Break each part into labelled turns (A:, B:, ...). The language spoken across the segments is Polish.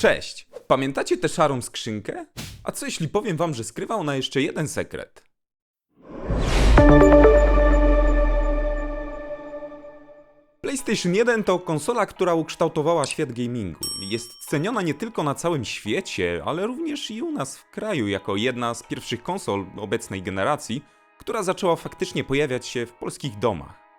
A: Cześć! Pamiętacie tę szarą skrzynkę? A co jeśli powiem wam, że skrywa ona jeszcze jeden sekret? PlayStation 1 to konsola, która ukształtowała świat gamingu. Jest ceniona nie tylko na całym świecie, ale również i u nas w kraju jako jedna z pierwszych konsol obecnej generacji, która zaczęła faktycznie pojawiać się w polskich domach.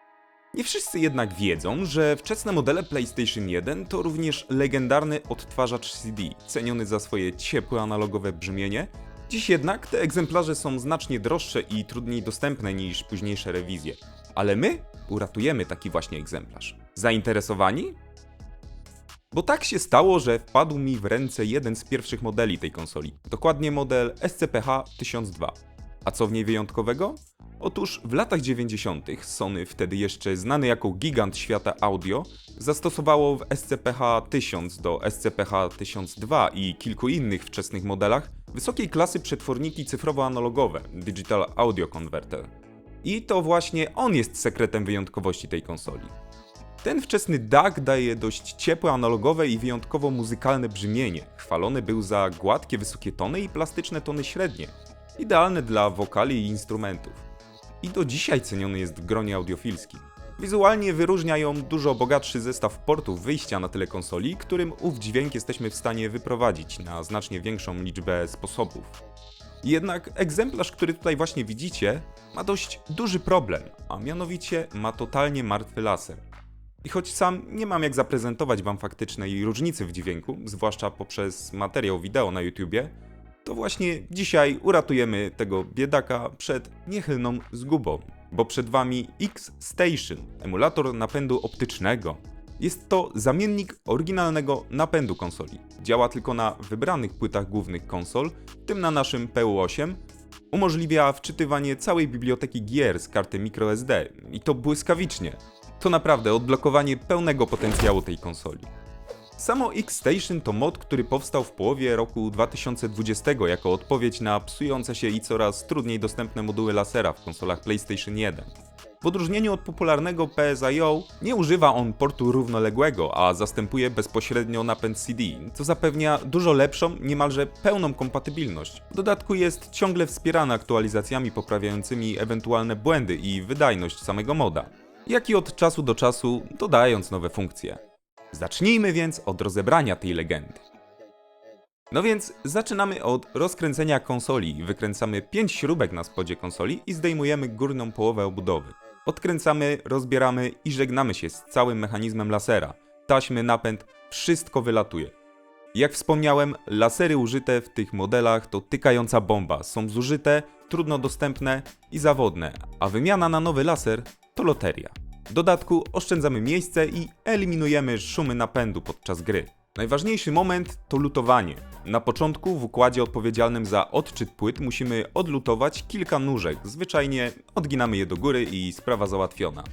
A: Nie wszyscy jednak wiedzą, że wczesne modele PlayStation 1 to również legendarny odtwarzacz CD, ceniony za swoje ciepłe analogowe brzmienie. Dziś jednak te egzemplarze są znacznie droższe i trudniej dostępne niż późniejsze rewizje. Ale my uratujemy taki właśnie egzemplarz. Zainteresowani? Bo tak się stało, że wpadł mi w ręce jeden z pierwszych modeli tej konsoli, dokładnie model SCPH 1002. A co w niej wyjątkowego? Otóż w latach 90. Sony, wtedy jeszcze znany jako gigant świata audio, zastosowało w SCPH 1000 do SCPH 1002 i kilku innych wczesnych modelach wysokiej klasy przetworniki cyfrowo-analogowe Digital Audio Converter. I to właśnie on jest sekretem wyjątkowości tej konsoli. Ten wczesny DAC daje dość ciepłe, analogowe i wyjątkowo muzykalne brzmienie. Chwalony był za gładkie, wysokie tony i plastyczne tony średnie. Idealne dla wokali i instrumentów. I do dzisiaj ceniony jest w gronie audiofilskim. Wizualnie wyróżnia ją dużo bogatszy zestaw portów wyjścia na tyle konsoli, którym ów dźwięk jesteśmy w stanie wyprowadzić na znacznie większą liczbę sposobów. Jednak egzemplarz, który tutaj właśnie widzicie, ma dość duży problem, a mianowicie ma totalnie martwy laser. I choć sam nie mam jak zaprezentować wam faktycznej różnicy w dźwięku, zwłaszcza poprzez materiał wideo na YouTubie, to właśnie dzisiaj uratujemy tego biedaka przed niechylną zgubą. Bo przed wami X-Station, emulator napędu optycznego. Jest to zamiennik oryginalnego napędu konsoli. Działa tylko na wybranych płytach głównych konsol, w tym na naszym PU8. Umożliwia wczytywanie całej biblioteki gier z karty microSD i to błyskawicznie. To naprawdę odblokowanie pełnego potencjału tej konsoli. Samo X-Station to mod, który powstał w połowie roku 2020 jako odpowiedź na psujące się i coraz trudniej dostępne moduły lasera w konsolach PlayStation 1. W odróżnieniu od popularnego PSIO, nie używa on portu równoległego, a zastępuje bezpośrednio napęd CD, co zapewnia dużo lepszą, niemalże pełną kompatybilność. W dodatku jest ciągle wspierany aktualizacjami poprawiającymi ewentualne błędy i wydajność samego moda, jak i od czasu do czasu dodając nowe funkcje. Zacznijmy więc od rozebrania tej legendy. No więc zaczynamy od rozkręcenia konsoli. Wykręcamy 5 śrubek na spodzie konsoli i zdejmujemy górną połowę obudowy. Odkręcamy, rozbieramy i żegnamy się z całym mechanizmem lasera. Taśmy, napęd, wszystko wylatuje. Jak wspomniałem, lasery użyte w tych modelach to tykająca bomba. Są zużyte, trudno dostępne i zawodne, a wymiana na nowy laser to loteria. W dodatku oszczędzamy miejsce i eliminujemy szumy napędu podczas gry. Najważniejszy moment to lutowanie. Na początku w układzie odpowiedzialnym za odczyt płyt musimy odlutować kilka nóżek. Zwyczajnie odginamy je do góry i sprawa załatwiona.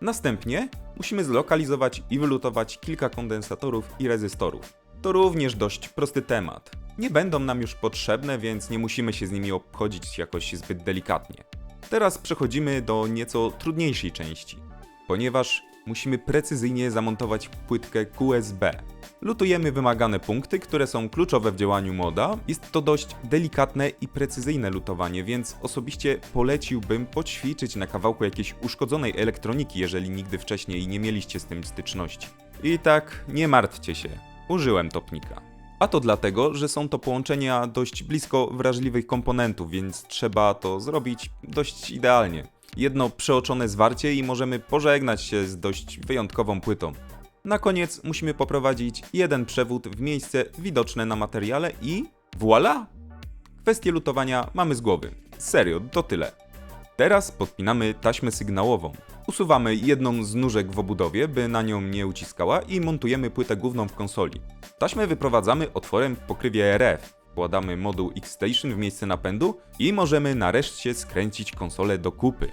A: Następnie musimy zlokalizować i wylutować kilka kondensatorów i rezystorów. To również dość prosty temat. Nie będą nam już potrzebne, więc nie musimy się z nimi obchodzić jakoś zbyt delikatnie. Teraz przechodzimy do nieco trudniejszej części, ponieważ musimy precyzyjnie zamontować płytkę QSB. Lutujemy wymagane punkty, które są kluczowe w działaniu moda. Jest to dość delikatne i precyzyjne lutowanie, więc osobiście poleciłbym poćwiczyć na kawałku jakiejś uszkodzonej elektroniki, jeżeli nigdy wcześniej nie mieliście z tym styczności. I tak, nie martwcie się, użyłem topnika. A to dlatego, że są to połączenia dość blisko wrażliwych komponentów, więc trzeba to zrobić dość idealnie. Jedno przeoczone zwarcie i możemy pożegnać się z dość wyjątkową płytą. Na koniec musimy poprowadzić jeden przewód w miejsce widoczne na materiale i voilà! Kwestię lutowania mamy z głowy. Serio, to tyle. Teraz podpinamy taśmę sygnałową. Usuwamy jedną z nóżek w obudowie, by na nią nie uciskała i montujemy płytę główną w konsoli. Taśmę wyprowadzamy otworem w pokrywie RF. Wkładamy moduł X-Station w miejsce napędu i możemy nareszcie skręcić konsolę do kupy.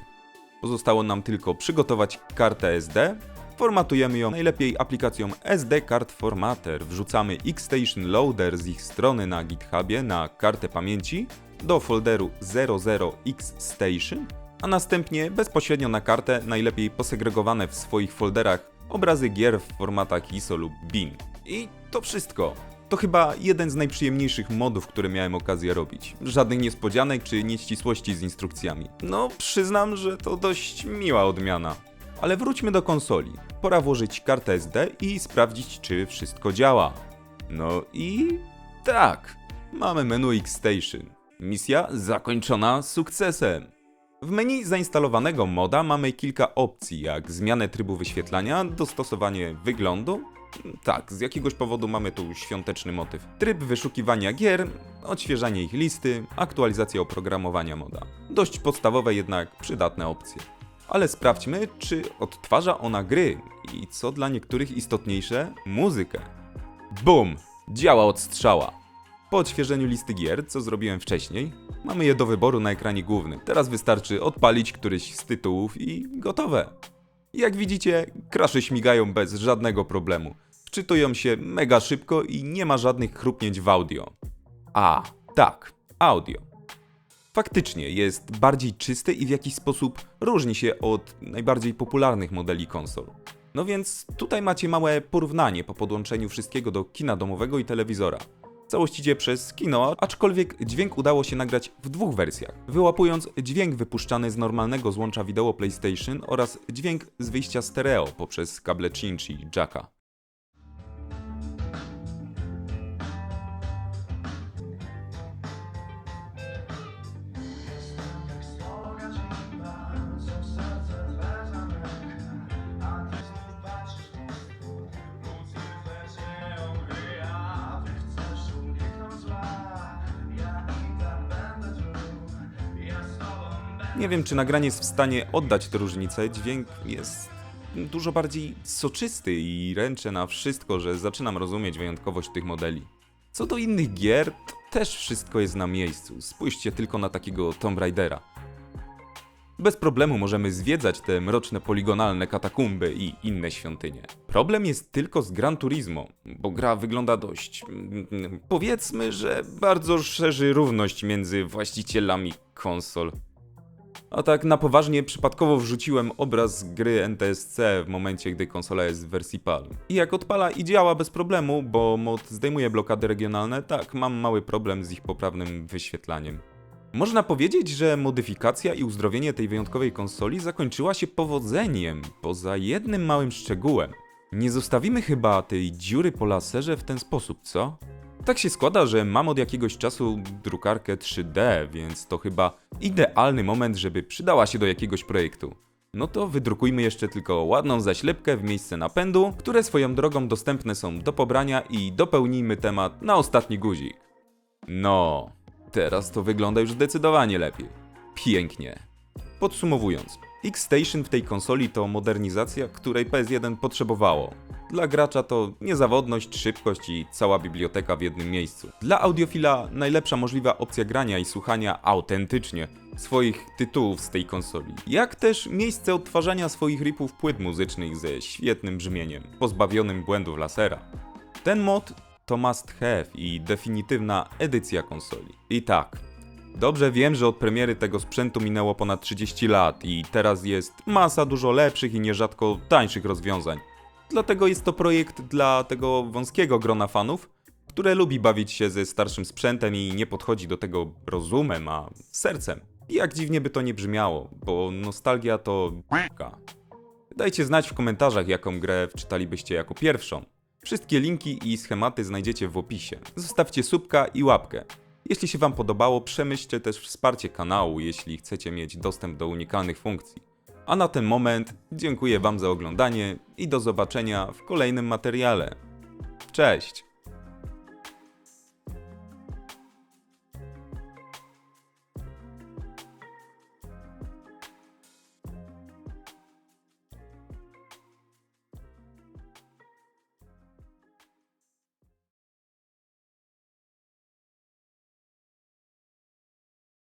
A: Pozostało nam tylko przygotować kartę SD. Formatujemy ją najlepiej aplikacją SD Card Formatter. Wrzucamy X-Station Loader z ich strony na GitHubie na kartę pamięci do folderu 00X Station, a następnie bezpośrednio na kartę, najlepiej posegregowane w swoich folderach obrazy gier w formatach ISO lub BIN. I to wszystko. To chyba jeden z najprzyjemniejszych modów, które miałem okazję robić. Żadnych niespodzianek czy nieścisłości z instrukcjami. No, przyznam, że to dość miła odmiana. Ale wróćmy do konsoli. Pora włożyć kartę SD i sprawdzić, czy wszystko działa. No i tak, mamy menu X-Station. Misja zakończona sukcesem. W menu zainstalowanego moda mamy kilka opcji, jak zmianę trybu wyświetlania, dostosowanie wyglądu. Tak, z jakiegoś powodu mamy tu świąteczny motyw. Tryb wyszukiwania gier, odświeżanie ich listy, aktualizacja oprogramowania moda. Dość podstawowe, jednak przydatne opcje. Ale sprawdźmy, czy odtwarza ona gry i co dla niektórych istotniejsze, muzykę. Bum! Działa od strzała. Po odświeżeniu listy gier, co zrobiłem wcześniej, mamy je do wyboru na ekranie głównym. Teraz wystarczy odpalić któryś z tytułów i gotowe. Jak widzicie, krasze śmigają bez żadnego problemu. Wczytują się mega szybko i nie ma żadnych chrupnięć w audio. A, tak, audio. Faktycznie jest bardziej czysty i w jakiś sposób różni się od najbardziej popularnych modeli konsol. No więc tutaj macie małe porównanie po podłączeniu wszystkiego do kina domowego i telewizora. Całość idzie przez kino, aczkolwiek dźwięk udało się nagrać w dwóch wersjach, wyłapując dźwięk wypuszczany z normalnego złącza wideo PlayStation oraz dźwięk z wyjścia stereo poprzez kable cinch i jacka. Nie wiem, czy nagranie jest w stanie oddać tę różnicę. Dźwięk jest dużo bardziej soczysty i ręczę na wszystko, że zaczynam rozumieć wyjątkowość tych modeli. Co do innych gier, też wszystko jest na miejscu. Spójrzcie tylko na takiego Tomb Raidera. Bez problemu możemy zwiedzać te mroczne poligonalne katakumby i inne świątynie. Problem jest tylko z Gran Turismo, bo gra wygląda dość. mm, Powiedzmy, że bardzo szerzy równość między właścicielami konsol. A tak na poważnie przypadkowo wrzuciłem obraz gry NTSC w momencie, gdy konsola jest w wersji PAL. I jak odpala i działa bez problemu, bo mod zdejmuje blokady regionalne, tak, mam mały problem z ich poprawnym wyświetlaniem. Można powiedzieć, że modyfikacja i uzdrowienie tej wyjątkowej konsoli zakończyła się powodzeniem, poza jednym małym szczegółem. Nie zostawimy chyba tej dziury po laserze w ten sposób, co? Tak się składa, że mam od jakiegoś czasu drukarkę 3D, więc to chyba idealny moment, żeby przydała się do jakiegoś projektu. No to wydrukujmy jeszcze tylko ładną zaślepkę w miejsce napędu, które swoją drogą dostępne są do pobrania i dopełnijmy temat na ostatni guzik. No, teraz to wygląda już zdecydowanie lepiej. Pięknie. Podsumowując, X-Station w tej konsoli to modernizacja, której PS1 potrzebowało. Dla gracza to niezawodność, szybkość i cała biblioteka w jednym miejscu. Dla audiofila najlepsza możliwa opcja grania i słuchania autentycznie swoich tytułów z tej konsoli. Jak też miejsce odtwarzania swoich ripów płyt muzycznych ze świetnym brzmieniem, pozbawionym błędów lasera. Ten mod to must have i definitywna edycja konsoli. I tak, Dobrze wiem, że od premiery tego sprzętu minęło ponad 30 lat i teraz jest masa dużo lepszych i nierzadko tańszych rozwiązań. Dlatego jest to projekt dla tego wąskiego grona fanów, które lubi bawić się ze starszym sprzętem i nie podchodzi do tego rozumem, a sercem. Jak dziwnie by to nie brzmiało, bo nostalgia to b***ka. Dajcie znać w komentarzach, jaką grę wczytalibyście jako pierwszą. Wszystkie linki i schematy znajdziecie w opisie. Zostawcie subka i łapkę. Jeśli się Wam podobało, przemyślcie też wsparcie kanału, jeśli chcecie mieć dostęp do unikalnych funkcji. A na ten moment dziękuję Wam za oglądanie i do zobaczenia w kolejnym materiale. Cześć!